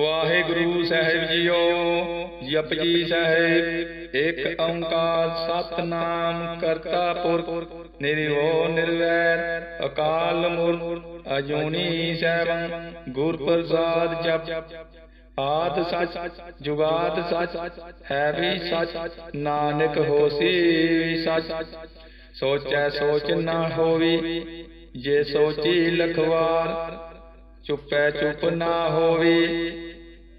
ਵਾਹਿਗੁਰੂ ਸਾਹਿਬ ਜੀਓ, ਜਪਜੀ ਸਾਹਿਬ, ਇੱਕ ਓੰਕਾਰ ਸਤਨਾਮ ਕਰਤਾ ਪੁਰਖ ਨਿਰਭਉ ਨਿਰਵੈਰ, ਅਕਾਲ ਮੂਰਤ ਅਜੂਨੀ ਸੈਭੰ ਗੁਰ ਪ੍ਰਸਾਦ ਜਪ। ਆਦ ਸੱਚ, ਜੁਗਾਦ ਸੱਚ, ਹੈ ਵੀ ਸੱਚ, ਨਾਨਕ ਹੋਸੀ ਵੀ ਸੱਚ। ਸੋਚੈ ਸੋਚ ਨਾ ਹੋਵੀ, ਜੇ ਸੋਚੀ ਲਖਵਾਰ ਚੁੱਪੈ ਚੁੱਪ ਨਾ ਹੋਵੀ।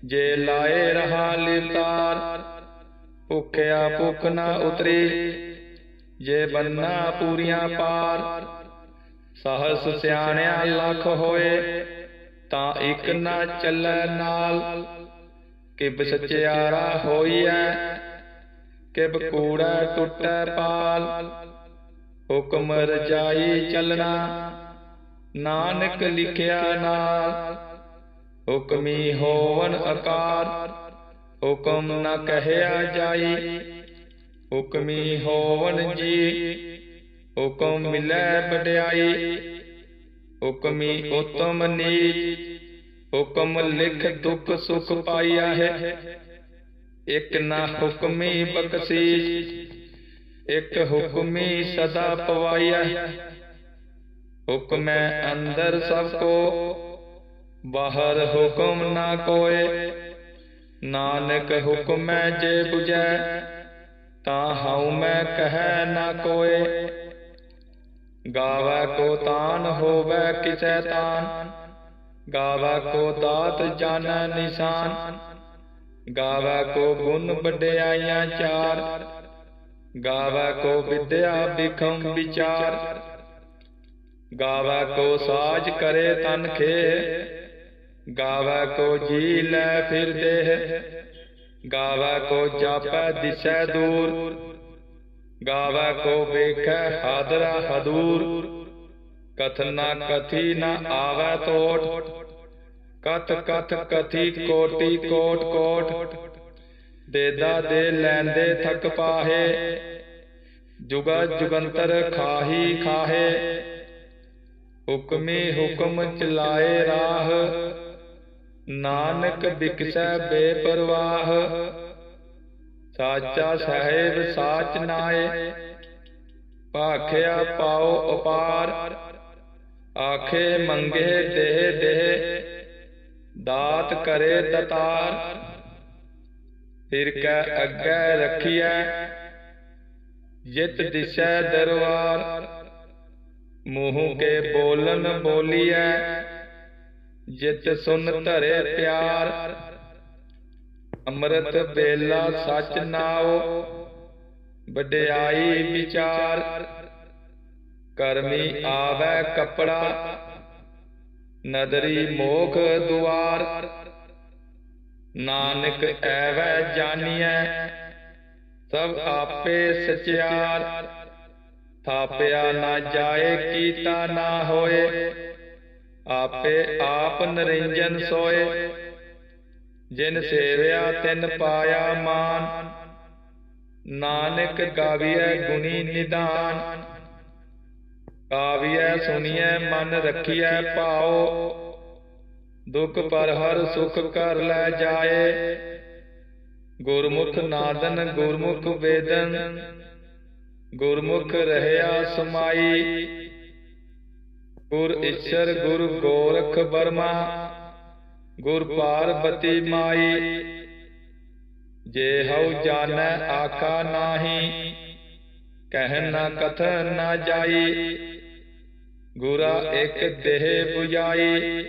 ਜੇ ਲਾਏ ਰਹਾ ਲਿਵਤਾਰ ਭੁੱਖਿਆ ਭੁੱਖ ਨਾ ਉਤਰੀ। ਜੇ ਬੰਨਾ ਪੂਰੀਆਂ ਪਾਰ, ਸਹਸ ਸਿਆਣਿਆ ਲੱਖ ਹੋਏ, ਤਾਂ ਇੱਕ ਨਾ ਚੱਲੈ ਨਾਲ। ਕਿਬ ਸਚਿਆਰਾ ਹੋਈਐ, ਕਿਬ ਕੂੜਾ ਟੁੱਟੈ ਪਾਲ। ਹੁਕਮ ਰਜਾਈ ਚੱਲਣਾ ਨਾਨਕ ਲਿਖਿਆ ਨਾਲ ਹੁਕਮੀ ਹੋਵਨ ਆਕਾਰ ਹੁਕਮ ਨ ਕਹਿਆ ਜਾਈ ਹੁਕਮੀ ਹੋਵਨ ਜੀ ਹੁਕਮ ਮਿਲੈ ਵਡਿਆਈ ਹੁਕਮੀ ਉਤਮ ਨੀਚ ਹੁਕਮ ਲਿਖ ਦੁਖ ਸੁਖ ਪਾਈਆ ਹੈ ਇਕ ਨਾ ਹੁਕਮੀ ਬਖਸ਼ੀਸ਼ ਇਕ ਹੁਕਮੀ ਸਦਾ ਪਵਾਈਆ ਹੁਕਮੈ ਅੰਦਰ ਸਭ ਕੋ। ਬਾਹਰ ਹੁਕਮ ਨਾ ਕੋਏ। ਨਾਨਕ ਹੁਕਮੈ ਜੇ 부ਜੈ ਤਾਂ ਹਉ ਮੈਂ ਕਹੈ ਨਾ ਕੋਏ। ਗਾਵੈ ਕੋ ਤਾਨ ਹੋਵੈ ਕਿਸੈ ਤਾਨ। ਗਾਵੈ ਕੋ ਦਾਤ ਜਾਣੈ ਨਿਸ਼ਾਨ। ਗਾਵੈ ਕੋ ਗੁਣ ਵਡਿਆਈਆਂ ਚਾਰ। ਗਾਵੈ ਕੋ ਵਿਦਿਆ ਬਿਖਮ ਵਿਚਾਰ। ਗਾਵੈ ਕੋ ਸਾਜ ਕਰੇ ਤਨ ਖੇ ਗਾਵੈ ਕੋ ਜੀ ਲੈ ਫਿਰ ਦੇਹ ਗਾਵੈ ਕੋ ਜਾਪੈ ਦਿਸੈ ਦੂਰ ਗਾਵੈ ਕੋ ਵੇਖੈ ਹਾਦਰਾ ਹਦੂਰ ਕਥਨਾ ਕਥੀ ਨ ਆਵੈ ਤੋਟ ਕਥ ਕਥ ਕਥੀ ਕੋਟੀ ਕੋਟ ਕੋਟ ਦੇਦਾ ਦੇ ਲੈਂਦੇ ਥਕ ਪਾਹੇ ਜੁਗਾ ਜੁਗੰਤਰ ਖਾਹੀ ਖਾਹੇ ਹੁਕਮੇ ਹੁਕਮ ਚਲਾਏ ਰਾਹ। ਨਾਨਕ ਬਿਕਸੈ ਬੇਪਰਵਾਹ। ਸਾਚਾ ਸਾਹਿਬ ਸਾਚ ਨਾਏ। ਭਾਖਿਆ ਪਾਉ ਅਪਾਰ। ਆਖੇ ਮੰਗੇ ਦੇਹ ਦੇਹ ਦਾਤ ਕਰੇ ਦਤਾਰ। ਫਿਰ ਕੈ ਅੱਗੇ ਰਖੀਐ। ਜਿਤ ਦਿਸੈ ਦਰਬਾਰ ਮੂੰਹ ਕੇ ਬੋਲਨ ਬੋਲੀਐ, ਜਿਤ ਸੁਨ ਧਰੇ ਪਿਆਰ। ਅੰਮ੍ਰਿਤ ਵੇਲਾ ਸਚ ਨਾਉ, ਵਡਿਆਈ ਵਿਚਾਰ। ਕਰਮੀ ਆਵੈ ਕਪੜਾ, ਨਦਰੀ ਮੋਖ ਦੁਆਰ। ਨਾਨਕ ਐਵੈ ਜਾਣੀਐ ਸਭ ਆਪੇ ਸਚਿਆਰ। ਥਾਪਿਆ ਨਾ ਜਾਏ ਕੀਤਾ ਨਾ ਹੋਏ। ਆਪੇ ਆਪ ਨਰਿੰਜਨ ਸੋਏ। ਜਿਨ ਸੇਵਿਆ ਤਿਨ ਪਾਇਆ ਮਾਨ। ਨਾਨਕ ਗਾਵੀਐ ਗੁਣੀ ਨਿਦਾਨ। ਗਾਵੀਐ ਸੁਣੀਐ ਮਨ ਰਖੀਐ ਭਾਉ ਦੁਖ ਪਰ ਹਰ ਸੁਖ ਕਰ ਲੈ ਜਾਏ। ਗੁਰਮੁਖ ਨਾਦਨ ਗੁਰਮੁਖ ਵੇਦਨ। ਗੁਰਮੁਖ ਰਹਿਆ ਸਮਾਈ। ਗੁਰ ਈਸ਼ਰ ਗੁਰ ਗੋਰਖ ਬਰਮਾ। ਗੁਰ ਪਾਰਬਤੀ ਮਾਈ। ਜੇ ਹਉ ਜਾਣੈ ਆਖਾ ਨਾਹੀ, ਕਹਿ ਨਾ ਕਥਨ ਨਾ ਜਾਈ। ਗੁਰਾ ਇੱਕ ਦੇਹ 부ਜਾਈ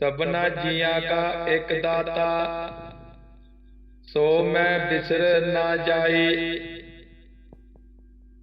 ਸਭਨਾ ਜੀਆਂ ਕਾ ਇੱਕ ਦਾਤਾ। ਸੋ ਮੈਂ ਬਿਸਰ ਨਾ ਜਾਈ।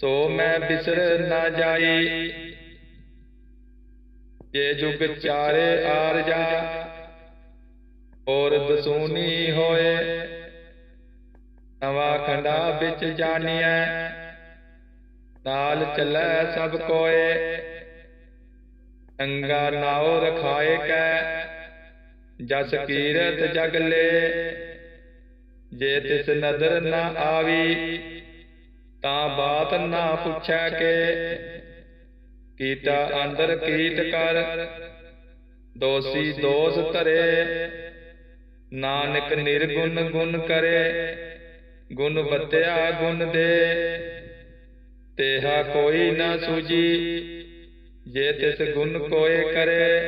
ਸੋ ਮੈਂ ਬਿਸਰ ਨਾ ਜਾਈ। ਜੇ ਜੁਗ ਚਾਰੇ ਆਰਜਾ ਔਰ ਦਸੂਨੀ ਹੋਏ। ਨਵਾ ਖੰਡਾ ਵਿੱਚ ਜਾਣੀਐ, ਨਾਲ ਚੱਲੈ ਸਭ ਕੋਏ। ਅੰਗਾ ਨਾਉ ਰਖਾਏ ਕੈ, ਜਸ ਕੀਰਤ ਜਗ ਲੇ। ਜੇ ਤਿਸ ਨਦਰ ਨਾ ਆਵੀ ਤਾਂ ਬਾਤ ਨਾ ਪੁੱਛੈ ਕੇ। ਕੀਟਾ ਅੰਦਰ ਕੀਟ ਕਰ। ਦੋਸੀ ਦੋਸ ਧਰੇ। ਨਾਨਕ ਨਿਰਗੁਣ ਗੁਣ ਕਰੇ। ਗੁਣ ਬਤਿਆ ਗੁਣ ਦੇ। ਤੇਹਾ ਕੋਈ ਨਾ ਸੂਜੀ ਜੇ ਤਿਸ ਗੁਣ ਕੋਏ ਕਰੇ।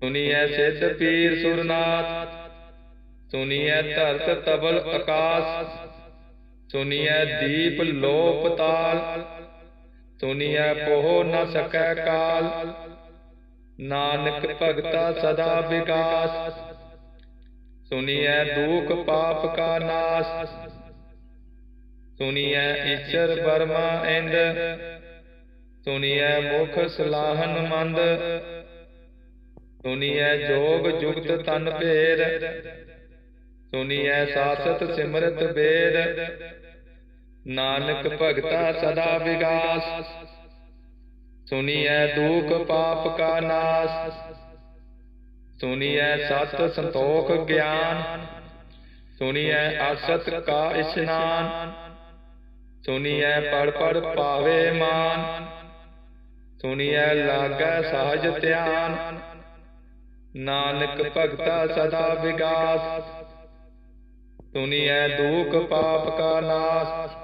ਸੁਨੀਐ ਸਿੱਧ ਪੀਰ ਸੁਰਨਾਥ। ਸੁਨੀਐ ਧਰਤ ਤਬਲ ਆਕਾਸ ਸੁਨੀਐ ਦੀਪ ਲੋਪ ਤਾਲ ਸੁਨੀਐ ਪੋਹ ਨ ਸਕੈ ਕਾਲ। ਨਾਨਕ ਭਗਤਾ ਸਦਾ ਵਿਕਾਸ। ਸੁਨੀਐ ਦੁਖ ਪਾਪ ਕਾ ਨਾਸ। ਸੁਨੀਐ ਈਸ਼ਰ ਬਰਮਾ ਇੰਦ। ਸੁਨੀਐ ਮੁਖ ਸਲਾਹਨ ਮੰਦ। ਸੁਨੀਐ ਜੋਗ ਜੁਗਤ ਤਨ ਭੇਦ। ਸੁਨੀਐ ਸਾਸਤ ਸਿਮਰਤ ਬੇਦ। ਨਾਨਕ ਭਗਤਾ ਸਦਾ ਵਿਗਾਸ। ਸੁਨੀਐ ਦੁਖ ਪਾਪ ਕਾ ਨਾਸ। ਸੁਨੀਐ ਸਤ ਸੰਤੋਖ ਗਿਆਨ। ਸੁਨੀਐ ਅਸਤ ਕਾ ਇਸ਼ਨਾਨ। ਸੁਨੀਐ ਪੜ ਪੜ ਪਾਵੇ ਮਾਨ। ਸੁਨੀਐ ਲਾਗੈ ਸਹਜ ਧਿਆਨ। ਨਾਨਕ ਭਗਤਾ ਸਦਾ ਵਿਗਾਸ। ਸੁਨੀਐ ਦੁਖ ਪਾਪ ਕਾ ਨਾਸ।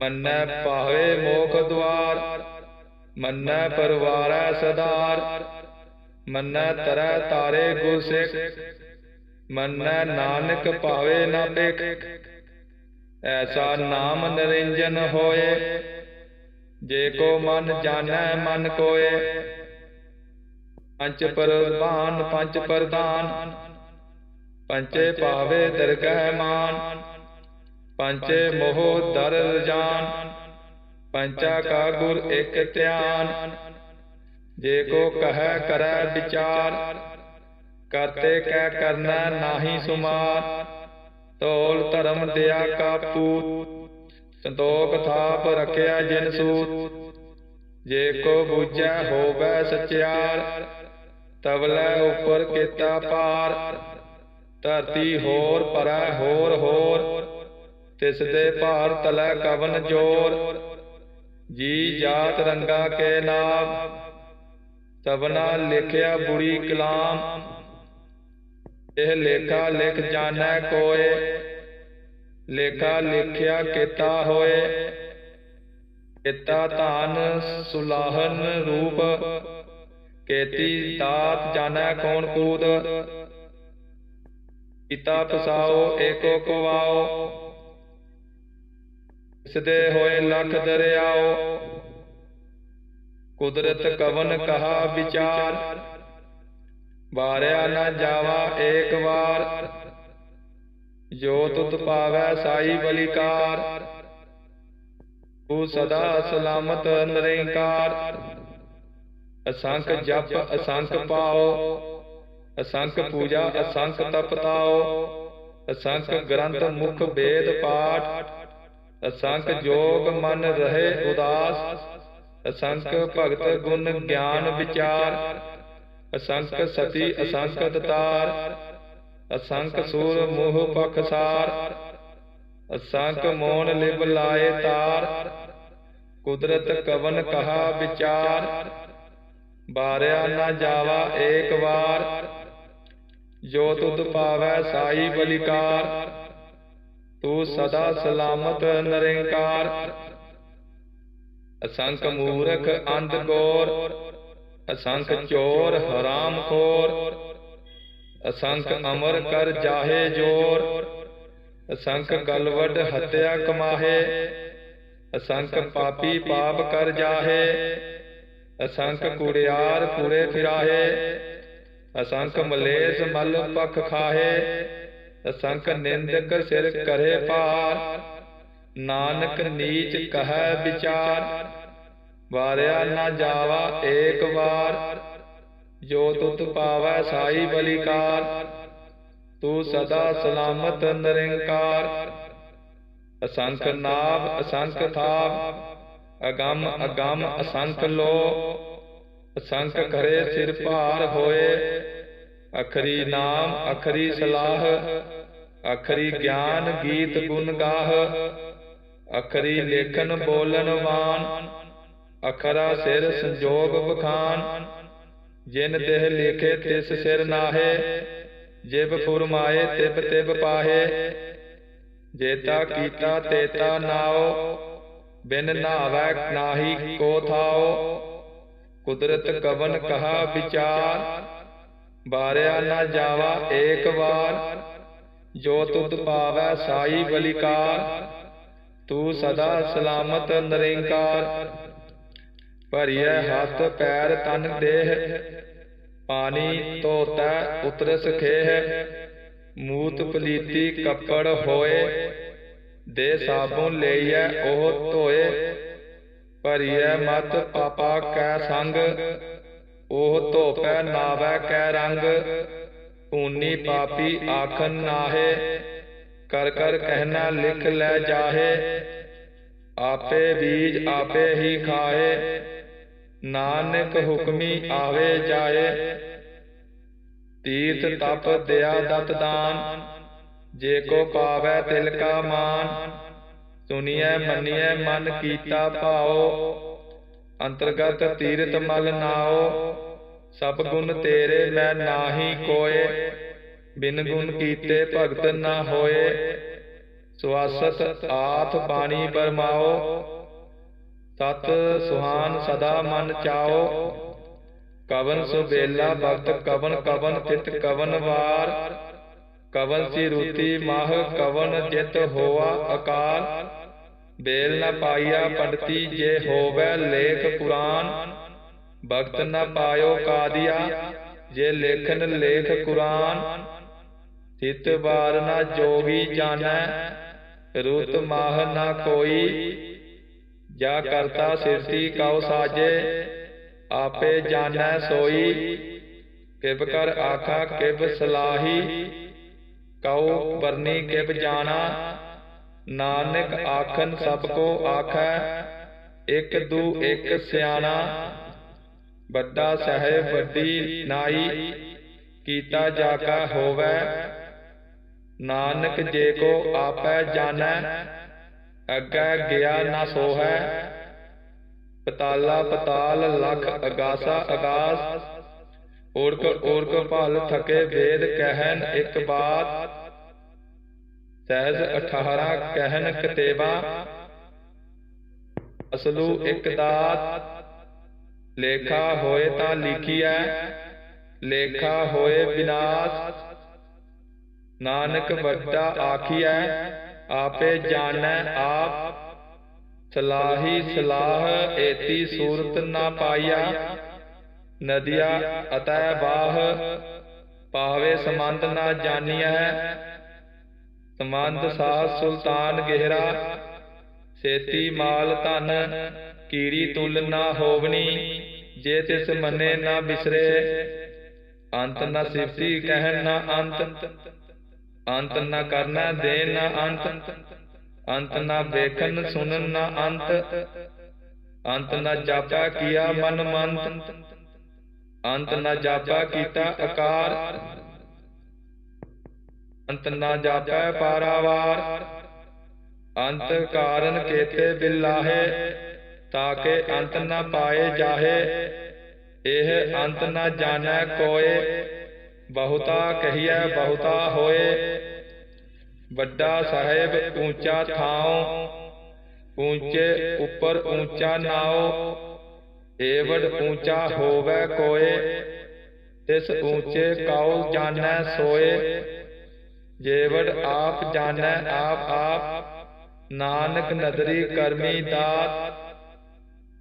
ਮੰਨੈ ਪਾਵੇ ਮੋਖ ਦਵਾਰ, ਮੰਨੈ ਪਰਵਾਰੈ ਸਦਾਰ, ਮੰਨੈ ਤਰੈ ਤਾਰੇ ਗੁਰ ਮੰਨੈ ਨਾਨਕ ਭਾਵੇ ਨਾ ਬਿਕ ਐਸਾ ਨਾਮ ਨਰਿੰਜਨ ਹੋਏ, ਜੇ ਕੋ ਮਨ ਜਾਣੈ ਮਨ ਕੋਏ। ਪੰਚ ਪਰਵਾਨ ਪੰਚ ਪ੍ਰਦਾਨ ਪੰਚੇ ਭਾਵੇ ਦਰਗਹਿ ਮਾਨ ਪੰਚੇ ਮੋਹ ਦਰ ਰਜਾਨ ਪੰਚਾ ਕਾ ਗੁਰ ਇਕ ਧਿਆਨ। ਜੇ ਕੋ ਕਹੈ ਕਰੈ ਵਿਚਾਰ ਕਰਤੇ ਕਹਿ ਕਰਨਾ ਨਾਹੀ ਸੁਮਾਰ ਤੋਲ ਧਰਮ ਦਿਆ ਕਾ ਪੂਤ। ਸੰਤੋਖ ਥਾਪ ਰਖਿਆ ਜਿਨ ਸੂਤ। ਜੇ ਕੋ ਬੁਝੈ ਹੋਵੇ ਸਚਿਆਰ। ਤਵਲੇ ਉਪਰ ਕੀਤਾ ਪਾਰ ਧਰਤੀ ਹੋਰ ਪਰੈ ਹੋਰ। ਹੋਰ। ਤਿਸ ਦੇ ਭਾਰ ਤਲੈ ਕਵਨ ਜੋਰ, ਜੀ ਜਾਤ ਰੰਗਾ ਕੇ ਨਾਮ ਤਬਨਾ ਲਿਖਿਆ ਬੁਰੀ ਕਲਾਮ, ਇਹ ਲੇਖਾ ਲਿਖ ਜਾਣੈ ਕੋਏ, ਲੇਖਾ ਲਿਖਿਆ ਕੀਤਾ ਹੋਏ, ਕੀਤਾ ਧਾਨ ਸੁਲਾਹਨ ਰੂਪ, ਕੇਤੀ ਤਾਤ ਜਾਣੈ ਕੌਣ ਕੂਦ, ਕੀਤਾ ਪਸਾਓ ਏਕੋ ਕਵਾਓ ਇਸਦੇ ਹੋਏ ਲੱਖ ਦਰਿਆਓ। ਕੁਦਰਤ ਕਵਨ ਕਹਾ ਵਿਚਾਰ। ਵਾਰਿਆ ਨਾ ਜਾਵਾ ਏਕ ਵਾਰ। ਜੋ ਤੁਧ ਪਾਵੈ ਸਾਈ ਬਲਿਕਾਰ। ਤੂੰ ਸਦਾ ਸਲਾਮਤ ਨਿਰੰਕਾਰ। ਅਸੰਖ ਜਪ ਅਸੰਖ ਪਾਓ। ਅਸੰਖ ਪੂਜਾ ਅਸੰਖ ਤਪ ਤਾਓ ਅਸੰਖ ਗ੍ਰੰਥ ਮੁਖ ਵੇਦ ਪਾਠ। ਅਸੰਖ ਜੋਗ ਮਨ ਰਹੇ ਉਦਾਸ। ਅਸੰਖ ਭਗਤ ਗੁਣ ਗਿਆਨ ਵਿਚਾਰ। ਅਸੰਖ ਸਤੀ ਅਸੰਖ ਦਤਾਰ ਅਸੰਖ ਸੂਰ ਮੋਹ ਪਖਸਾਰ ਅਸੰਖ ਮੋਨ ਲਿਵ ਲਾਏ ਤਾਰ। ਕੁਦਰਤ ਕਵਨ ਕਹਾ ਵਿਚਾਰ। ਬਾਰਿਆ ਨਾ ਜਾਵਾ ਏਕ ਵਾਰ। ਜੋ ਤੁਧ ਪਾਵੈ ਸਾਈ ਬਲਿਕਾਰ। ਤੂੰ ਸਦਾ ਸਲਾਮਤ ਨਿਰੰਕਾਰ ਅਸੰਖ ਮੂਰਖ ਅੰਧ ਗੋਰ ਅਸੰਖ ਚੋਰ ਹਰਾਮ ਖੋਰ ਅਸੰਖ ਅਮਰ ਕਰ ਜਾਹੇ ਜੋਰ ਅਸੰਖ ਗਲਵਡ ਹਤਿਆ ਕਮਾਹੇ ਅਸੰਖ ਪਾਪੀ ਪਾਪ ਕਰ ਜਾਹੇ ਅਸੰਖ ਕੁੜਿਆਰ ਕੁੜੇ ਫਿਰਾਹੇ ਅਸੰਖ ਮਲੇਸ ਮਲ ਪਖ ਖਾਹੇ ਅਸੰਖ ਨਿੰਦਕ ਸਿਰ ਕਰੇ ਪਾਰ। ਨਾਨਕ ਨੀਚ ਕਹੈ ਵਿਚਾਰ। ਵਾਰਿਆ ਨਾ ਜਾਵਾ ਏਕ ਵਾਰ। ਜੋ ਤੁਤ ਪਾਵੈ ਸਾਈ ਬਲਿਕਾਰ। ਤੂੰ ਸਦਾ ਸਲਾਮਤ ਨਿਰੰਕਾਰ। ਅਸੰਖ ਨਾਭ ਅਸੰਖ ਥਾਪ ਅਗੰਮ ਅਗੰਮ, ਅਸੰਖ ਲੋ। ਅਸੰਖ ਕਰੇ ਸਿਰ ਭਾਰ ਹੋਏ। ਅਖਰੀ ਨਾਮ, ਅਖਰੀ ਸਲਾਹ। ਅਖਰੀ ਗਿਆਨ ਗੀਤ ਗੁਣ ਗਾਹ। ਅਖਰੀ ਲੇਖਨ ਬੋਲਣ ਵਾਨ ਅਖਰਾ ਸਿਰ ਸੰਜੋਗ ਬਖਾਨ ਜਿਨ ਦੇਹ ਲਿਖੇ ਤਿਸ ਸਿਰ ਨਾਹੇ। ਜਿਬ ਫੁਰਮਾਏ ਤਿਬ ਤਿਬ ਪਾਹੇ। ਜੇਤਾ ਕੀਤਾ ਤੇਤਾ ਨਾਓ ਬਿਨ ਨਾਵੈ ਨਾਹੀ ਕੋ ਥਾਓ ਕੁਦਰਤ ਕਵਨ ਕਹਾ ਵਿਚਾਰ। ਬਾਰਿਆ ਨਾ ਜਾਵਾ ਏਕ ਵਾਰ। ਜੋ ਤੁਧ ਪਾਵੈ ਸਾਈ ਬਲਿਕਾਰ, ਤੂੰ ਸਦਾ ਸਲਾਮਤ ਨਿਰੰਕਾਰ। ਭਰੀਐ ਹੱਥ, ਪੈਰ, ਤਨ, ਦੇਹ, ਪਾਣੀ ਧੋਤੈ, ਉਤਰਸ ਖੇਹ। ਮੂਤ ਪਲੀਤੀ ਕੱਪੜ ਹੋਏ, ਦੇ ਸਾਬੁਨ ਲਈਐ ਉਹ ਧੋਏ। ਭਰੀਐ ਮਤ ਪਾਪਾ ਕੈ ਸੰਗ, ਉਹ ਧੋਪੈ ਨਾਵੈ ਕੈ ਰੰਗ। ਪੂਨੀ ਪਾਪੀ ਆਖਨ ਨਾਹੇ ਕਰ ਕਰ ਕਹਿਣਾ ਲਿਖ ਲੈ ਜਾਹੇ। ਆਪੇ ਬੀਜ ਆਪੇ ਹੀ ਖਾਏ ਨਾਨਕ ਹੁਕਮੀ ਆਵੇ ਜਾਏ ਤੀਰਥ ਤਪ ਦਿਆ ਦਤ ਦਾਨ। ਜੇ ਕੋ ਪਾਵੈ ਤਿਲ ਕਾ ਮਾਨ। ਸੁਨੀਐ ਮੰਨੀਐ ਮਨ ਕੀਤਾ ਭਾਉ ਅੰਤਰਗਤ ਤੀਰਥ ਮਲ ਨਾਓ। ਸਭ ਗੁਣ ਤੇਰੇ ਮੈਂ ਨਾਹੀ ਕੋਏ, ਬਿਨ ਗੁਣ ਕੀਤੇ ਭਗਤ ਨਾ ਹੋਏ। ਸਵਾਸਤ ਆਥ ਬਾਣੀ ਬਰਮਾਓ ਤਤ ਸੁਹਾਨ ਸਦਾ ਮਨ ਚਾਓ। ਕਵਨ ਸੁਬੇਲਾ ਭਗਤ, ਕਵਨ ਕਵਨ ਚਿਤ ਕਵਨ ਵਾਰ। ਕਵਨ ਸੀ ਰੂਤੀ ਮਾਹ, ਕਵਨ ਜਿਤ ਹੋਆ ਅਕਾਲ। ਬੇਲ ਨ ਪਾਈਆ ਪੰਡਤੀ ਜੇ ਹੋਵੇ ਲੇਖ ਪੁਰਾਨ। ਭਗਤ ਨ ਪਾਇਓ ਕਾਦੀਆ ਜੇ ਲੇਖਨ ਲੇਖ ਕੁਰਾਨ ਤਿਤ ਬਾਰ ਨ ਜੋਗੀ ਜਾਣੈ ਰੁਤ ਮਾਹ ਨ ਕੋਈ ਜਾ ਕਰਤਾ ਸਿਰਤੀ ਕਉ ਸਾਜੇ ਆਪੇ ਜਾਣੈ ਸੋਈ ਕਿਬ ਕਰ ਆਖਾ ਕਿਬ ਸਲਾਹੀ ਕਉ ਬਰਨੀ ਕਿਬ ਜਾਣਾ ਨਾਨਕ ਆਖਨ ਸਭ ਕੋ ਆਖੈ ਇਕ ਦੂ ਇਕ ਸਿਆਣਾ ਵੱਡਾ ਸਹਿਬ ਵੱਡੀ ਨਾਈ ਕੀਤਾ ਜਾ ਕਾ ਹੋਵੇ। ਨਾਨਕ ਜੇ ਕੋ ਆਪੈ ਜਾਣੈ। ਅੱਗੇ ਗਿਆ ਨਾ ਸੋਹੈ। ਪਤਾਲਾ ਪਤਾਲ ਲਖ ਅਗਾਸਾ ਅਗਾਸ ਓਰਕ ਓਰਕ ਭਲ ਥਕੇ ਵੇਦ ਕਹਿਨ ਇੱਕ ਬਾਤ। ਸਹਿਜ 18 ਕਹਿਨ ਕਤੇਵਾ ਅਸਲੂ ਇੱਕ ਦਾਤ। ਲੇਖਾ ਹੋਏ ਤਾਂ ਲਿਖੀਐ ਲੇਖਾ ਹੋਏ ਵਿਨਾਸ਼ ਨਾਨਕ ਵੱਡਾ ਆਖੀਐ ਆਪੇ ਜਾਣੈ ਆਪ। ਸਲਾਹੀ ਸਲਾਹ ਏਤੀ ਸੂਰਤ ਨਾ ਪਾਈਆ ਨਦੀਆ ਅਤੈ ਬਾਹ ਪਾਵੇ ਸਮੰਦ ਨਾ ਜਾਣੀਐ। ਸਮੰਦ ਸਾਹ ਸੁਲਤਾਨ ਗਹਿਰਾ। ਸੇਤੀ ਮਾਲ ਧਨ ਕੀੜੀ ਤੁਲ ਨਾ ਹੋਵਣੀ। ਜੇ ਤਿਸ ਮੰਨੇ ਨਾ ਬਿਸਰੇ, ਅੰਤ ਨਾ ਸਿਫਤੀ ਕਹਿਣ ਨਾ ਅੰਤ ਅੰਤ ਨਾ ਕਰਨਾ ਦੇ ਨਾ ਅੰਤ ਅੰਤ ਨਾ ਵੇਖਣ ਸੁਣਨ ਨਾ ਅੰਤ ਅੰਤ ਨਾ ਜਾਪਾ ਕੀਆ ਮਨ ਮੰਤ, ਅੰਤ ਨਾ ਜਾਪਾ ਕੀਤਾ ਆਕਾਰ ਅੰਤ ਨਾ ਜਾਪੈ ਪਾਰਾਵਾਰ, ਅੰਤ ਕਾਰਨ ਕੇਤੇ ਬਿਲਾਹੇ ਤਾਕੇ ਅੰਤ ਨਾ ਪਾਏ ਜਾਹੇ, ਇਹ ਅੰਤ ਨਾ ਜਾਣੈ ਕੋਏ, ਬਹੁਤਾ ਕਹੀਐ ਬਹੁਤਾ ਹੋਏ। ਵੱਡਾ ਸਾਹਿਬ ਊਂਚਾ ਥਾਉ, ਊਂਚੇ ਉੱਪਰ ਊਂਚਾ ਨਾਉ, ਏਵੜ ਊਂਚਾ ਹੋਵੇ ਕੋਏ। ਤਿਸ ਊਂਚੇ ਕਾਉ ਜਾਣੈ ਸੋਏ, ਜੇਵੜ ਆਪ ਜਾਣੈ ਆਪ ਆਪ। ਨਾਨਕ ਨਦਰੀ ਕਰਮੀ ਦਾਤ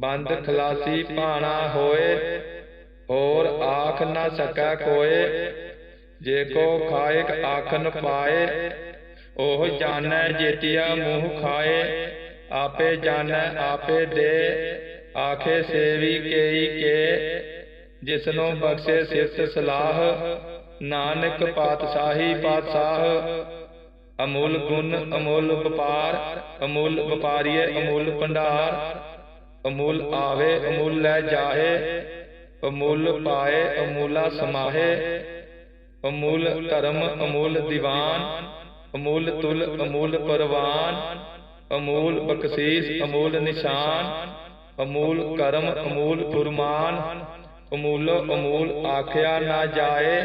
ਬੰਦ ਖਲਾਸੀ ਭਾਣਾ ਹੋਏ ਹੋਰ ਆਖ ਨਾ ਸਕੈ ਕੋਏ। ਜੇ ਕੋ ਖਾਇਕ ਆਖਨ ਪਾਏ। ਉਹ ਜਾਣੈ ਜੇਤੀਆ ਮੂੰਹ ਖਾਏ। ਆਪੇ ਜਾਣੈ ਆਪੇ ਦੇ। ਆਖੇ ਸੇਵੀ ਕੇਈ ਕੇ। ਜਿਸਨੂੰ ਬਖਸ਼ੇ ਸਿਫਤ ਸਲਾਹ। ਨਾਨਕ ਪਾਤਸ਼ਾਹੀ ਪਾਤਸ਼ਾਹ ਅਮੁੱਲ ਗੁਣ ਅਮੁੱਲ ਵਪਾਰ। ਅਮੁੱਲ ਵਪਾਰੀਏ ਅਮੁੱਲ ਭੰਡਾਰ। ਅਮੁੱਲ ਆਵੇ ਅਮੁੱਲ ਲੈ ਜਾਹੇ ਅਮੁੱਲ ਪਾਏ ਅਮੁੱਲਾ ਸਮਾਹੇ ਅਮੁੱਲ ਧਰਮ ਅਮੁੱਲ ਦੀਵਾਨ ਅਮੁੱਲ ਤੁਲ ਅਮੁੱਲ ਪਰਵਾਨ ਅਮੂਲ ਬਖਸ਼ੀਸ ਅਮੂਲ ਨਿਸ਼ਾਨ ਅਮੂਲ ਕਰਮ ਅਮੂਲ ਫੁਰਮਾਨ ਅਮੂਲੋ ਅਮੂਲ ਆਖਿਆ ਨਾ ਜਾਏ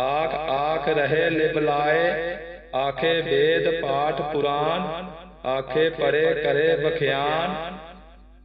ਆਖ ਆਖ ਰਹੇ ਲਿਬਲਾਏ ਆਖੇ ਵੇਦ ਪਾਠ ਪੁਰਾਨ ਆਖੇ ਪਰੇ ਕਰੇ ਬਖਿਆਨ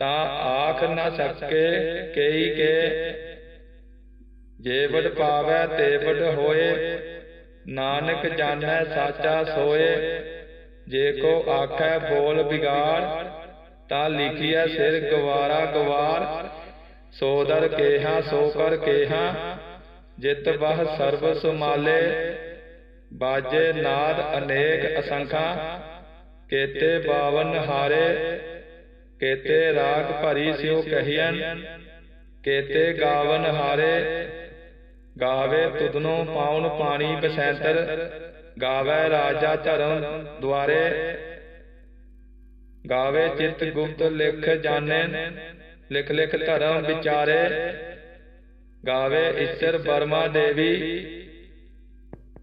ਤਾਂ ਆਖ ਨਾ ਸਕੇ ਕਈ ਕੇ, ਜੇ ਵਡ ਪਾਵੈ ਹੋਏ, ਨਾਨਕ ਜਾਣੈ ਸਾਚਾ ਸੋਏ, ਜੇ ਕੋ ਆਖੈ ਬੋਲ ਬਿਗਾੜ, ਤਾਂ ਲਿਖਿਆ ਸਿਰ ਗਵਾਰਾ ਗਵਾਰ, ਸੋ ਦਰ ਕੇਹਾ, ਸੋ ਕਰ ਕੇਹਾ, ਜਿਤ ਬਹ ਸਰਬ ਸੁਮਾਲੇ, ਬਾਜੇ ਨਾਦ ਅਨੇਕ ਅਸੰਖਾ, ਕੇਤੇ ਬਾਵਨ ਹਾਰੇ ਕੇਤੇ ਰਾਗ ਭਰੀ ਸਿਉ ਕਹੀਐਨ ਕੇਤੇ ਗਾਵਨ ਹਾਰੇ, ਗਾਵੇ ਤੁਧਨੋ ਪਾਉਣ ਪਾਣੀ ਬਸੈਂਤਰ, ਗਾਵੇ ਰਾਜਾ ਧਰਮ ਦੁਆਰੇ, ਗਾਵੇ ਚਿਤ ਗੁਪਤ ਲਿਖ ਜਾਣੈ ਲਿਖ ਲਿਖ ਧਰਮ ਵਿਚਾਰੇ, ਗਾਵੇ ਈਸ਼ਰ ਬਰਮਾ ਦੇਵੀ,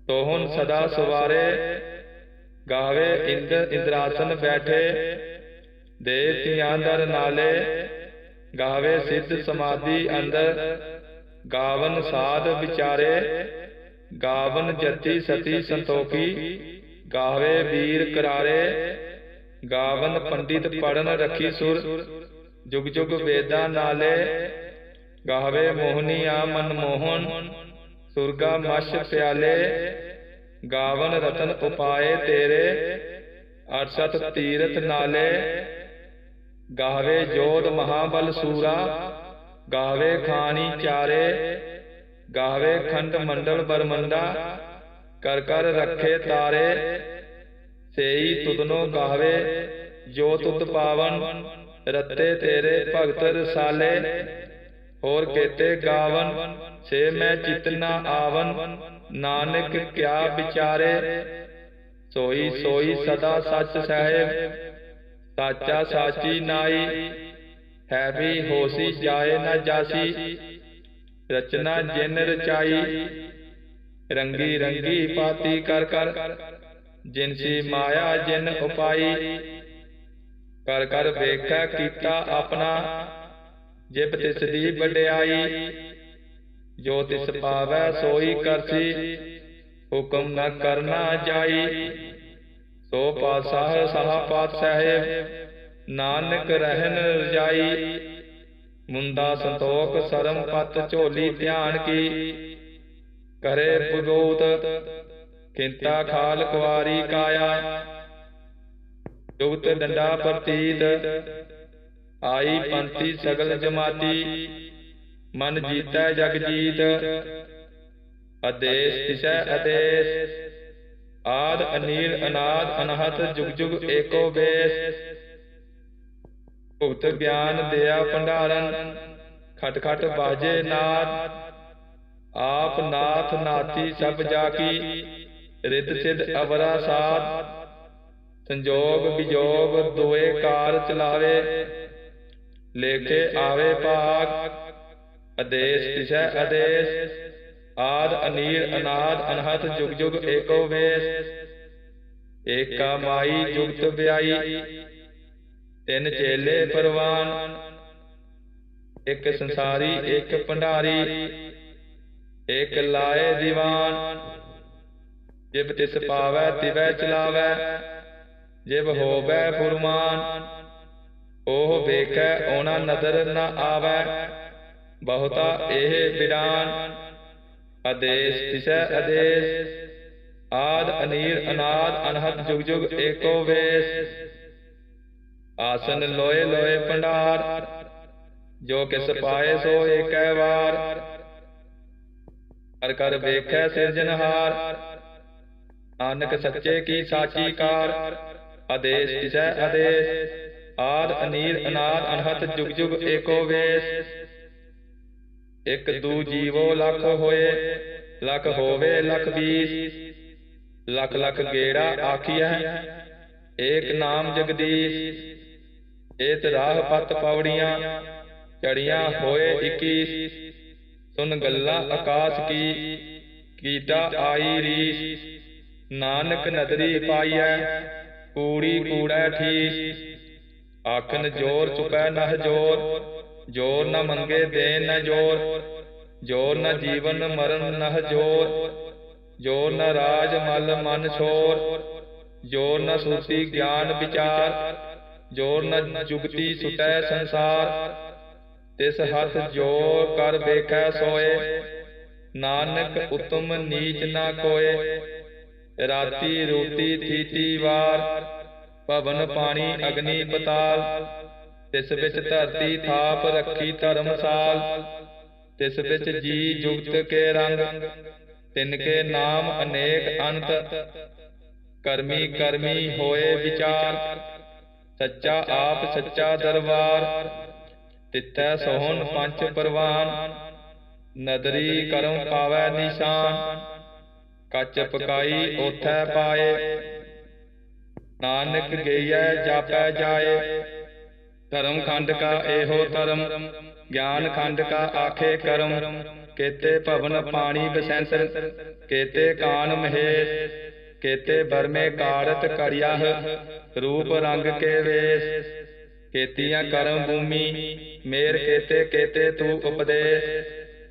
ਤੋਹਨ ਸਦਾ ਸਵਾਰੇ, ਗਾਵੇ ਇੰਦ ਇੰਦਰਾਸਨ ਬੈਠੇ ਦੇ ਧੀਆਂ ਦਰ ਨਾਲੇ, ਗਾਵੇ ਸਿੱਧ ਸਮਾਧੀ ਅੰਦਰ, ਗਾਵਨ ਸਾਧ ਵਿਚਾਰੇ, ਗਾਵਨ ਜਤੀ ਸਤੀ ਸੰਤੋਖੀ, ਗਾਵੇ ਵੀਰ ਕਰਾਰੇ, ਗਾਵਨ ਪੰਡਿਤ ਪੜਨ ਰਖੀ ਸੁਰ, ਜੁਗ ਜੁਗ ਵੇਦਾਂ ਨਾਲੇ, ਗਾਵੇ ਮੋਹਨੀਆ ਮਨ ਮੋਹਨ, ਸੁਰਗਾ ਮਸ਼ ਪਿਆਲੇ, ਗਾਵਨ ਰਤਨ ਉਪਾਏ ਤੇਰੇ, ਅਰਸਤ ਤੀਰਥ ਨਾਲੇ ਗਾਵੇ ਜੋਤ ਮਹਾਬਲ ਸੂਰਾ, ਗਾਵੇ ਖਾਨੀ ਚਾਰੇ, ਗਾਵੇ ਖੰਡ ਮੰਡਲ ਬਰਮੰਡਾ, ਕਰ ਕਰ ਰੱਖੇ ਤਾਰੇ, ਸੇਈ ਤੁਧਨੋ ਗਾਵੇ, ਜੋ ਤੁਧ ਪਾਵਨ, ਰੱਤੇ ਤੇਰੇ ਭਗਤ ਰਸਾਲੇ, ਹੋਰ ਕੇਤੇ ਗਾਵਨ ਸੇ ਮੈਂ ਚਿਤਨਾ ਆਵਨ, ਨਾਨਕ ਕਿਆ ਵਿਚਾਰੇ, ਸੋਈ ਸੋਈ ਸਦਾ ਸੱਚ ਸਹਿਬ ਸਾਚਾ ਸਾਚੀ ਨਾਈ ਹੈ ਵੀ ਹੋਸੀ ਜਾਏ ਨਾ ਜਾਸੀ। ਰਚਨਾ ਜਿਨ ਰਚਾਈ, ਰੰਗੀ ਰੰਗੀ ਪਾਤੀ ਕਰ ਕਰ। ਜਿਨਸੀ ਮਾਇਆ ਜਿਨ ਉਪਾਈ, ਕਰ ਕਰ ਵੇਖੈ ਕੀਤਾ ਆਪਣਾ। ਜਿਬ ਤਿਸ ਦੀ ਵਡਿਆਈ, ਜੋ ਤਿਸ ਪਾਵੈ ਸੋਈ ਕਰਸੀ। ਹੁਕਮ ਨਾ ਕਰਨਾ ਜਾਈ। ਸੋ ਪਾਤਸ਼ਾਹ ਸਾਹ ਪਾਤਸ਼ਾਹ ਨਾਨਕ ਰਹਿਣ ਰਜਾਈ। ਮੁੰਦਾ ਸੰਤੋਖ, ਸਰਮ ਪਤ, ਝੋਲੀ ਧਿਆਨ ਕੀ। ਕਰੇ ਪੁਗੋਤ ਕਿੰਤਾ ਖਾਲ ਕੁਆਰੀ ਕਾਇਆ। ਜੁਗਤ ਡੰਡਾ ਪ੍ਰਤੀਤ, ਆਈ ਪੰਥੀ ਸਗਲ ਜਮਾਤੀ। ਮਨ ਜੀਤੈ ਜਗ ਜੀਤ ਆਦੇਸ਼ ਤਿਸੈ ਆਦੇਸ਼ ਆਦ ਅਨੀਲ ਅਨਾਦ ਅਨਹਤ ਜੁਗ ਜੁਗ ਏਕੋ ਵੇਸ ਭੁਗਤ ਗਿਆਨ ਦਿਆ ਭੰਡਾਰਨ, ਖਟ ਖਟ ਬਾਜੇ ਨਾਦ। ਆਪ ਨਾਥ ਨਾਥੀ ਸਭ ਜਾ ਕੀ ਰਿਤ ਸਿਧ ਅਵਰਾ ਸਾਧ ਸੰਜੋਗ ਵਿਜੋਗ ਦੋਏ ਕਾਰ ਚਲਾਵੇ, ਲੇਖੇ ਆਵੇ ਭਾਗ ਆਦੇਸ਼ ਤਿਸੈ ਆਦੇਸ਼ ਆਦ ਅਨੀਰ, ਅਨਾਦ ਅਨਹਤ ਜੁਗ ਜੁਗ, ਏਕੋ ਵੇਸ। ਏਕਾ ਮਾਈ, ਜੁਗਤ ਵਿਆਈ। ਤਿੰਨ ਚੇਲੇ ਪਰਵਾਨ। ਇੱਕ ਸੰਸਾਰੀ, ਇੱਕ ਭੰਡਾਰੀ। ਇੱਕ ਲਾਏ ਦੀਵਾਨ। ਜਿਬ ਤਿਸ ਪਾਵੈ, ਤਿਵੈ ਚਲਾਵੈ। ਜਿਬ ਹੋਵੈ ਫੁਰਮਾਨ। ਉਹ ਵੇਖੈ, ਓਨਾ ਨਦਰ ਨਾ ਆਵੈ। ਬਹੁਤਾ ਇਹ ਵਿਡਾਨ। ਆਦੇਸ਼ ਤਿਸੈ ਆਦੇਸ਼। ਆਦ ਅਨੀਲ ਅਨਾਦ ਅਨਹਦ ਜੁਗ ਜੁਗ ਏਕੋ ਵੇਸ। ਆਸਨ ਲੋਏ ਲੋਏ ਭੰਡਾਰ। ਜੋ ਕਿਸ ਪਾਏ ਸੋ ਏਕੈ ਵਾਰ। ਕਰ ਕਰ ਵੇਖੈ ਸਿਰਜਨਹਾਰ ਨਾਨਕ ਸੱਚੇ ਕੀ ਸਾਚੀ ਕਾਰ। ਆਦੇਸ਼ ਤਿਸੈ ਆਦੇਸ਼। ਆਦ ਅਨੀਲ ਅਨਾਦ ਅਨਹਤ ਜੁਗ ਜੁਗ ਏਕੋ ਵੇਸ। ਇਕ ਦੂ ਜੀਵੋ ਲਖ ਹੋਏ ਲਖ ਹੋਵੇ ਲਖ ਬੀਸ ਲਖ ਲਖ ਗੇੜਾ ਆਖੀਐ। ਏਕ ਨਾਮ ਜਗਦੀਸ਼। ਏਤ ਰਾਹ ਪਤ ਪੌੜੀਆਂ ਚੜੀਆਂ ਹੋਏ 21 ਸੁਨ ਗੱਲਾਂ ਆਕਾਸ਼ ਕੀ। ਕੀਟਾ ਆਈ ਰੀਸ। ਨਾਨਕ ਨਦਰੀ ਪਾਈਐ। ਕੂੜੀ ਕੂੜੈ ਠੀਸ। ਆਖਨ ਜੋਰ ਚੁਕੈ ਨਹ ਜੋਰ। ਜੋਰ ਨ ਮੰਗੇ ਦੇ ਨ ਜੋਰ। ਜੋਰ ਨ ਜੀਵਨ, ਮਰਨ ਨਹ ਜੋਰ। ਜੋਰ ਨ ਰਾਜ, ਮਲ, ਮਨ ਛੋਰ ਜੋਰ ਨ ਸੁਤੀ, ਗਿਆਨ, ਵਿਚਾਰ। ਜੋਰ ਨ ਜੁਗਤੀ, ਸੁਟੈ ਸੰਸਾਰ। ਤਿਸ ਹੱਥ ਜੋਰ ਕਰ ਦੇਖੈ ਸੋਏ। ਨਾਨਕ ਉਤਮ ਨੀਚ ਨਾ ਕੋਏ। ਰਾਤੀ ਰੋਟੀ ਥੀਤੀ ਵਾਰ। ਭਵਨ ਪਾਣੀ ਅਗਨੀ ਪਤਾਲ। ਤਿਸ ਵਿੱਚ ਧਰਤੀ ਥਾਪ ਰੱਖੀ ਧਰਮਸਾਲ। ਤਿਸ ਵਿੱਚ ਜੀ ਜੁਗਤ ਕੇ ਰੰਗ। ਤਿਨ ਕੇ ਨਾਮ ਅਨੇਕ ਅੰਤ। ਕਰਮੀ ਕਰਮੀ ਹੋਏ ਵਿਚਾਰ। ਸੱਚਾ ਆਪ ਸੱਚਾ ਦਰਬਾਰ। ਤਿੱਥੈ ਸੋਹਣ ਪੰਜ ਪਰਵਾਨ। ਨਦਰੀ ਕਰਮ ਪਾਵੈ ਨਿਸ਼ਾਨ। ਕੱਚ ਪਕਾਈ ਉਥੈ ਪਾਏ। ਨਾਨਕ ਗਈਐ ਜਾਪੈ ਜਾਏ। ਧਰਮ ਖੰਡ ਕਾ ਇਹੋ ਧਰਮ, ਗਿਆਨ ਖੰਡ ਕਾ ਆਖੇ ਕਰਮ, ਕੇਤੇ ਭਵਨ ਪਾਣੀ ਬਸੈਂਸਰ, ਕੇਤੇ ਕਾਨ ਮਹੇਸ਼, ਕੇਤੇ ਬਰਮੇ ਕਾੜਤ ਕਰਿਆਹ, ਰੂਪ ਰੰਗ ਕੇ ਵੇਸ, ਕੇਤੀਆਂ ਕਰਮ ਭੂਮੀ, ਮੇਰ ਕੇਤੇ ਕੇਤੇ ਤੂ ਉਪਦੇਸ਼,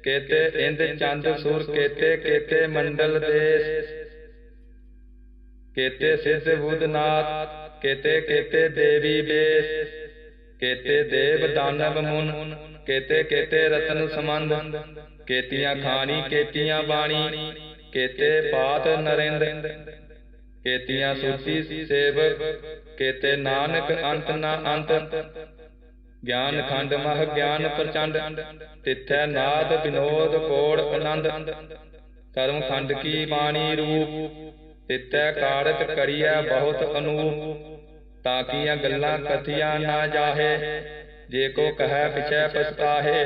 ਕੇਤੇ ਇੰਦ ਚੰਦ ਸੁਰ, ਕੇਤੇ ਕੇਤੇ ਮੰਡਲ ਦੇਸ, ਕੇਤੇ ਸਿੱਧ ਬੁੱਧਨਾਥ ਕੇਤੇ ਕੇਤੇ ਦੇਵੀ ਬੇਸ ਕੇਤੇ ਦੇਵ ਦਾਨਵ ਮੁਨ, ਕੇਤੇ ਕੇਤੇ ਰਤਨ ਸਮੰਦ ਕੇਤੀਆਂ ਖਾਣੀ, ਕੇਤੀਆਂ ਬਾਣੀ, ਕੇਤੇ ਪਾਤ ਨਰਿੰਦ, ਕੇਤੀਆਂ ਸੁਤੀ ਸੇਵ ਕੇਤੇ ਨਾਨਕ ਅੰਤ ਨਾ ਅੰਤ, ਗਿਆਨ ਖੰਡ ਮਹ ਗਿਆਨ ਪ੍ਰਚੰਡ, ਤਿੱਥੈ ਨਾਦ ਵਿਨੋਦ ਕੋੜ ਆਨੰਦ, ਕਰਮ ਖੰਡ ਕੀ ਬਾਣੀ ਰੂਪ, ਤਿੱਥੈ ਕਾੜਤ ਕਰੀਐ ਬਹੁਤ ਅਨੂਪ ਤਾਕੀਆਂ ਗੱਲਾਂ ਕਥੀਆਂ ਨਾ ਜਾਹੇ? ਜੇ ਕੋ ਕਹੈ ਪਿਛੈ ਪਛਤਾਹੇ।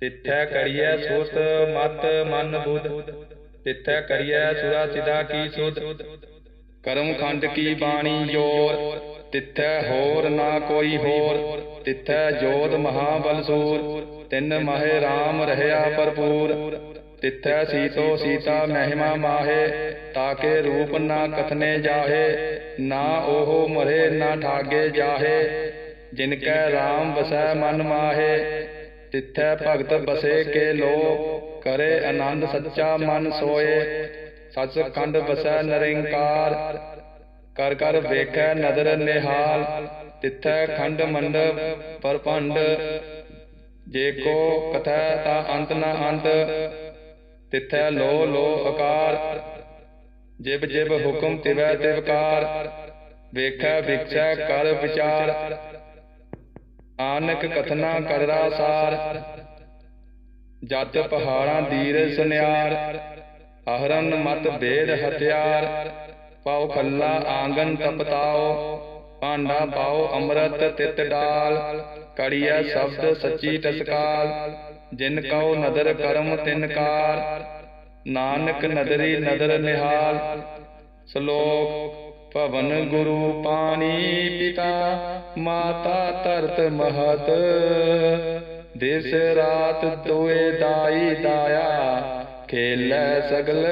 ਤਿੱਥੈ ਕਰੀਐ ਸੁਤ ਮਤ ਮਨ ਬੁੱਧ। ਤਿੱਥੈ ਕਰੀਐ ਸੁਰਾ ਸਿਦਾ ਕੀ ਸੁਧ। ਕਰਮ ਖੰਡ ਕੀ ਬਾਣੀ ਜੋਰ। ਤਿੱਥੈ ਹੋਰ ਨਾ ਕੋਈ ਹੋਰ। ਤਿੱਥੈ ਜੋਤ ਮਹਾਬਲ ਸੂਰ। ਤਿੰਨ ਮਹਿ RAM ਰਹਿਆ ਭਰਪੂਰ। ਤਿੱਥੈ ਸੀਤੋ ਸੀਤਾ ਮਹਿਮਾ ਮਾਹੇ, ਤਾਕੇ ਰੂਪ ਨਾ ਕਥਨੇ ਜਾਹੇ, ਨਾ ਉਹ ਮਰੇ ਨਾ ਠਾਗੇ ਜਾਹੇ ਜਿਨ ਕੈ RAM ਵਸੈ ਮਨ ਮਾਹੇ, ਤਿੱਥੈ ਭਗਤ ਬਸੇ ਕੇ ਲੋ, ਕਰੇ ਆਨੰਦ ਸੱਚਾ ਮਨ ਸੋਏ ਸੱਚਖੰਡ ਵਸੈ ਨਰਿੰਕਾਰ, ਕਰ ਕਰ ਵੇਖੈ ਨਦਰ ਨਿਹਾਲ, ਤਿੱਥੈ ਖੰਡ ਮੰਡਪ ਪਰਪੰਡ, ਜੇ ਕੋ ਕਥੈ ਤਾ ਅੰਤ ਨਾ ਅੰਤ ਤਿਥੈ ਲੋ ਲੋ ਆਕਾਰ ਜਿਬ ਜਿਬ ਹੁਕਮ ਤਿਵੈ ਤਿਵਕਾਰ ਵੇਖੈ ਵਿਖਸੈ ਕਰ ਵਿਚਾਰ। ਆਨਕ ਕਥਨਾ ਕਰਰਾ ਸਾਰ। ਜਤ ਪਹਾੜਾਂ ਦੀਰ ਸੁਨਿਆਰ। ਅਹਰਨ ਮਤ ਬੇਦ ਹਥਿਆਰ। ਪਾਉ ਖੱਲਾ ਆਂਗਨ ਤਪਤਾਓ। ਭਾਂਡਾ ਪਾਉ ਅੰਮ੍ਰਿਤ ਤਿਤ ਡਾਲ। ਕੜੀਐ ਸ਼ਬਦ ਸੱਚੀ ਤਸਕਾਲ ਜਿਨ ਕਉ ਨਦਰ ਕਰਮ, ਤਿਨ ਕਾਰ। ਨਾਨਕ ਨਦਰੀ ਨਦਰ ਨਿਹਾਲ। ਸ਼ਲੋਕ, ਭਵਨ ਗੁਰੂ ਪਾਣੀ ਪਿਤਾ, ਮਾਤਾ ਧਰਤ ਮਹਤ। ਦਿਸ ਰਾਤ ਦੋਏ ਦਾਈ ਦਾਇਆ, ਖੇਲੈ ਸਗਲ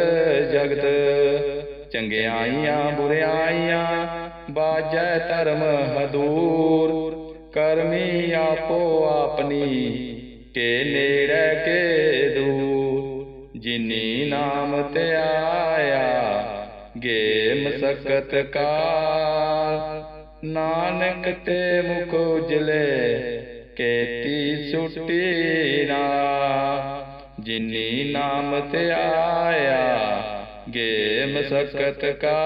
ਜਗਤ। ਚੰਗਿਆਈਆਂ, ਬੁਰਿਆਈਆਂ, ਬਾਜੈ ਧਰਮ ਹਦੂਰ। ਕਰਮੀ ਆਪੋ ਆਪਣੀ ਕੇ ਨੇੜੇ ਕੇ ਦੂਰ। ਜਿਨੀ ਨਾਮ ਤੇ ਆਇਆ ਗੇ ਮਸਕਤ ਕਾਲ ਨਾਨਕ ਤੇ ਮੁਖ ਉਜਲੇ, ਕੇਤੀ ਸੁਟੀ ਨਾ। ਜਿਨੀ ਨਾਮ ਤੇ ਆਇਆ ਗੇ ਮਸਕਤ ਕਾ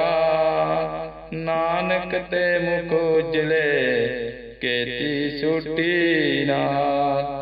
ਨਾਨਕ ਤੇ ਮੁਖ ਉਜਲੇ, ਕੇਤੀ ਸੁਟੀ ਨਾ।